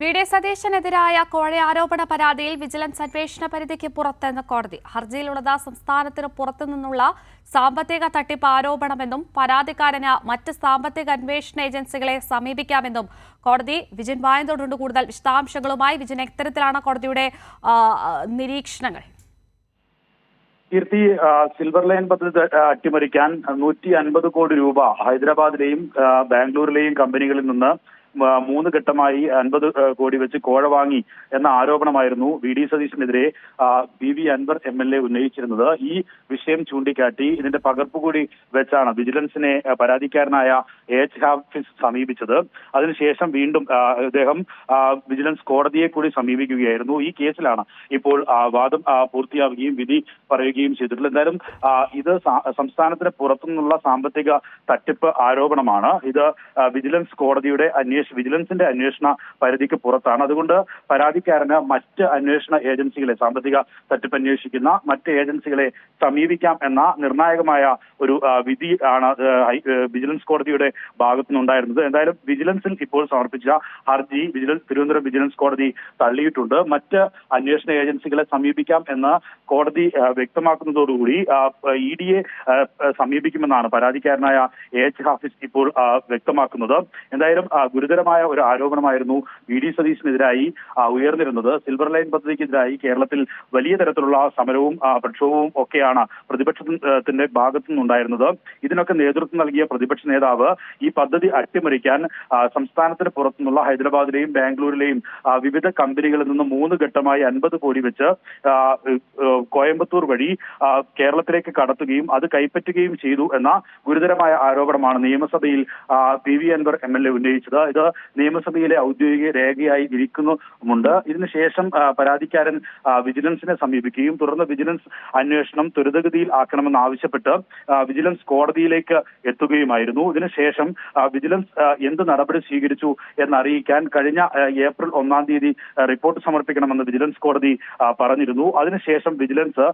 V സതീശനെതിരായ കോഴ ആരോപണ പരാതിയിൽ വിജിലൻസ് അന്വേഷണ പരിധിക്ക് പുറത്തെന്ന കോടതി. ഹർജിയിലുള്ളത് സംസ്ഥാനത്തിന് പുറത്തുനിന്നുള്ള സാമ്പത്തിക തട്ടിപ്പ് ആരോപണമെന്നും പരാതിക്കാരന് മറ്റ് സാമ്പത്തിക അന്വേഷണ ഏജൻസികളെ സമീപിക്കാമെന്നും കോടതി വിജിൻ വായന്തോടുണ്ട് കൂടുതൽ വിശദാംശങ്ങളുമായി വിജിൻ എത്തരത്തിലാണ് കോടതിയുടെ നിരീക്ഷണങ്ങൾ. കീർത്തി സിൽവർ ലൈൻ പദ്ധതി അട്ടിമറിക്കാൻ നൂറ്റി അൻപത് കോടി രൂപ ഹൈദരാബാദിലെയും ബാംഗ്ലൂരിലെയും കമ്പനികളിൽ നിന്ന് മൂന്ന് ഘട്ടമായി അൻപത് കോടി വെച്ച് കോഴ വാങ്ങി എന്ന ആരോപണമായിരുന്നു V D സതീശിനെതിരെ P V Anvar M L A ഉന്നയിച്ചിരുന്നത്. ഈ വിഷയം ചൂണ്ടിക്കാട്ടി ഇതിന്റെ പകർപ്പ് കൂടി വെച്ചാണ് വിജിലൻസിനെ പരാതിക്കാരനായ എച്ച് ഹാഫിസ് സമീപിച്ചത്. അതിനുശേഷം വീണ്ടും അദ്ദേഹം വിജിലൻസ് കോടതിയെ കൂടി സമീപിക്കുകയായിരുന്നു. ഈ കേസിലാണ് ഇപ്പോൾ വാദം പൂർത്തിയാവുകയും വിധി പറയുകയും ചെയ്തിട്ടുള്ളത്. എന്തായാലും ഇത് സംസ്ഥാനത്തിന് പുറത്തുനിന്നുള്ള സാമ്പത്തിക തട്ടിപ്പ് ആരോപണമാണ്. ഇത് വിജിലൻസ് കോടതിയുടെ അന്വേഷണ വിജിലൻസിന്റെ അന്വേഷണ പരിധിക്ക് പുറത്താണ്. അതുകൊണ്ട് പരാതിക്കാരന് മറ്റ് അന്വേഷണ ഏജൻസികളെ സാമ്പത്തിക തട്ടിപ്പ് അന്വേഷിക്കുന്ന മറ്റ് ഏജൻസികളെ സമീപിക്കാം എന്ന നിർണായകമായ ഒരു വിധി ആണ് വിജിലൻസ് കോടതിയുടെ ഭാഗത്തു നിന്നുണ്ടായിരുന്നത് എന്തായാലും വിജിലൻസിൽ ഇപ്പോൾ സമർപ്പിച്ച ഹർജി വിജിലൻസ് തിരുവനന്തപുരം വിജിലൻസ് കോടതി തള്ളിയിട്ടുണ്ട്. മറ്റ് അന്വേഷണ ഏജൻസികളെ സമീപിക്കാം എന്ന് കോടതി വ്യക്തമാക്കുന്നതോടുകൂടി ഇ ഡി എ സമീപിക്കുമെന്നാണ് പരാതിക്കാരനായ എച്ച് ഹാഫിസ് ഇപ്പോൾ വ്യക്തമാക്കുന്നത്. എന്തായാലും ആ, ഗുരുതരമായ ഒരു ആരോപണമായിരുന്നു വി ഡി സതീഷിനെതിരായി ഉയർന്നിരുന്നത്. സിൽവർ ലൈൻ പദ്ധതിക്കെതിരായി കേരളത്തിൽ വലിയ തരത്തിലുള്ള സമരവും പ്രക്ഷോഭവും ഒക്കെയാണ് പ്രതിപക്ഷത്തിന്റെ ഭാഗത്തു നിന്നുണ്ടായിരുന്നത്. ഇതിനൊക്കെ നേതൃത്വം നൽകിയ പ്രതിപക്ഷ നേതാവ് ഈ പദ്ധതി അട്ടിമറിക്കാൻ സംസ്ഥാനത്തിന് പുറത്തുനിന്നുള്ള ഹൈദരാബാദിലെയും ബാംഗ്ലൂരിലെയും വിവിധ കമ്പനികളിൽ നിന്ന് മൂന്ന് ഘട്ടമായി അൻപത് കോടി വെച്ച് കോയമ്പത്തൂർ വഴി കേരളത്തിലേക്ക് കടത്തുകയും അത് കൈപ്പറ്റുകയും ചെയ്തു എന്ന ഗുരുതരമായ ആരോപണമാണ് നിയമസഭയിൽ P V Anvar M L A ഉന്നയിച്ചത്. ഇത് നിയമസഭയിലെ ഔദ്യോഗിക രേഖയായി ഇരിക്കുന്നുമുണ്ട്. ഇതിനുശേഷം പരാതിക്കാരൻ വിജിലൻസിനെ സമീപിക്കുകയും തുടർന്ന് വിജിലൻസ് അന്വേഷണം ത്വരിതഗതിയിൽ ആക്കണമെന്ന് ആവശ്യപ്പെട്ട് വിജിലൻസ് കോടതിയിലേക്ക് എത്തുകയുമായിരുന്നു. ഇതിനുശേഷം വിജിലൻസ് എന്ത് നടപടി സ്വീകരിച്ചു എന്നറിയിക്കാൻ കഴിഞ്ഞ ഏപ്രിൽ ഒന്നാം തീയതി റിപ്പോർട്ട് സമർപ്പിക്കണമെന്ന് വിജിലൻസ് കോടതി പറഞ്ഞിരുന്നു. അതിനുശേഷം വിജിലൻസ്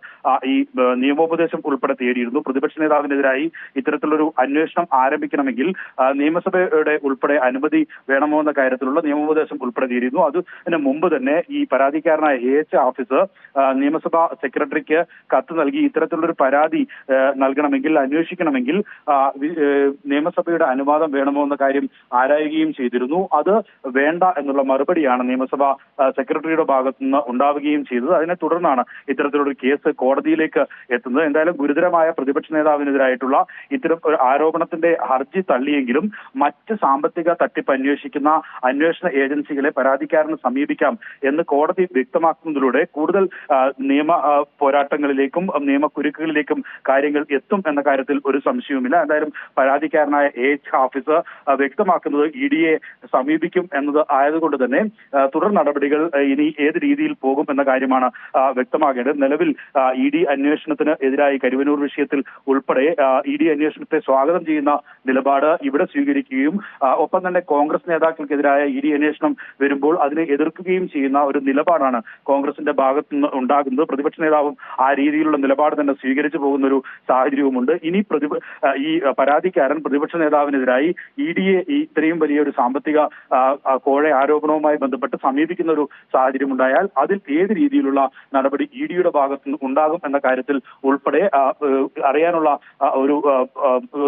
ഈ നിയമോപദേശം ഉൾപ്പെടെ തേടിയിരുന്നു. പ്രതിപക്ഷ നേതാവിനെതിരായി ഇത്തരത്തിലൊരു അന്വേഷണം ആരംഭിക്കണമെങ്കിൽ നിയമസഭയുടെ ഉൾപ്പെടെ അനുമതി വേണമോ എന്ന കാര്യത്തിലുള്ള നിയമോപദേശം ഉൾപ്പെടുത്തിയിരുന്നു. അതിന് മുമ്പ് തന്നെ ഈ പരാതിക്കാരനായ എ എച്ച് ഓഫീസർ നിയമസഭാ സെക്രട്ടറിക്ക് കത്ത് നൽകി ഇത്തരത്തിലുള്ളൊരു പരാതി നൽകണമെങ്കിൽ അന്വേഷിക്കണമെങ്കിൽ നിയമസഭയുടെ അനുവാദം വേണമോ എന്ന കാര്യം ആരായുകയും ചെയ്തിരുന്നു. അത് വേണ്ട എന്നുള്ള മറുപടിയാണ് നിയമസഭാ സെക്രട്ടറിയുടെ ഭാഗത്തു നിന്ന് ഉണ്ടാവുകയും ചെയ്തത്. അതിനെ തുടർന്നാണ് ഇത്തരത്തിലുള്ള കേസ് കോടതിയിലേക്ക് എത്തുന്നത്. എന്തായാലും ഗുരുതരമായ പ്രതിപക്ഷ നേതാവിനെതിരായിട്ടുള്ള ഇത്തരം ആരോപണത്തിന്റെ ഹർജി തള്ളിയെങ്കിലും മറ്റ് സാമ്പത്തിക തട്ടിപ്പ് അന്വേഷിക്കുന്ന അന്വേഷണ ഏജൻസികളെ പരാതിക്കാരന് സമീപിക്കാം എന്ന് കോടതി വ്യക്തമാക്കുന്നതിലൂടെ കൂടുതൽ നിയമ പോരാട്ടങ്ങളിലേക്കും നിയമക്കുരുക്കുകളിലേക്കും കാര്യങ്ങൾ എത്തും എന്ന കാര്യത്തിൽ ഒരു സംശയവുമില്ല. എന്തായാലും പരാതിക്കാരനായ എച്ച് ഓഫീസർ വ്യക്തമാക്കുന്നത് ഇ ഡിയെ സമീപിക്കും എന്നത് ആയതുകൊണ്ട് തന്നെ തുടർ നടപടികൾ ഇനി ഏത് രീതിയിൽ പോകും എന്ന കാര്യമാണ് വ്യക്തമാകേണ്ടത്. നിലവിൽ ഇ ഡി അന്വേഷണത്തിന് എതിരായി കരുവനൂർ വിഷയത്തിൽ ഉൾപ്പെടെ ഇ ഡി അന്വേഷണത്തെ സ്വാഗതം ചെയ്യുന്ന നിലപാട് ഇവിടെ സ്വീകരിക്കുകയും ഒപ്പം തന്നെ കോൺഗ്രസ് നേതാക്കൾക്കെതിരായ ഇ ഡി അന്വേഷണം വരുമ്പോൾ അതിനെ എതിർക്കുകയും ചെയ്യുന്ന ഒരു നിലപാടാണ് കോൺഗ്രസിന്റെ ഭാഗത്ത് നിന്ന് ഉണ്ടാകുന്നത്. പ്രതിപക്ഷ നേതാവും ആ രീതിയിലുള്ള നിലപാട് തന്നെ സ്വീകരിച്ചു പോകുന്ന ഒരു സാഹചര്യവുമുണ്ട്. ഇനി പ്രതി ഈ പരാതിക്കാരൻ പ്രതിപക്ഷ നേതാവിനെതിരായി ഇ ഡിയെ ഇത്രയും വലിയ ഒരു സാമ്പത്തിക കോഴ ആരോപണവുമായി ബന്ധപ്പെട്ട് സമീപിക്കുന്ന ഒരു സാഹചര്യം ഉണ്ടായാൽ അതിൽ ഏത് രീതിയിലുള്ള നടപടി ഇ ഡിയുടെ ഭാഗത്ത് നിന്ന് ഉണ്ടാകും എന്ന കാര്യത്തിൽ ഉൾപ്പെടെ അറിയാനുള്ള ഒരു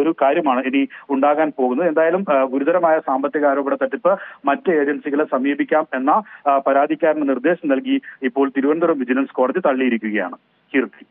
ഒരു കാര്യമാണ് ഇനി ഉണ്ടാകാൻ പോകുന്നത്. എന്തായാലും ഗുരുതരമായ സാമ്പത്തിക ആരോപണ തട്ടിപ്പ് മറ്റ് ഏജൻസികളെ സമീപിക്കാം എന്ന പരാതിക്കാരന് നിർദ്ദേശം നൽകി ഇപ്പോൾ തിരുവനന്തപുരം വിജിലൻസ് കോടതി തള്ളിയിരിക്കുകയാണ്. കീർത്തി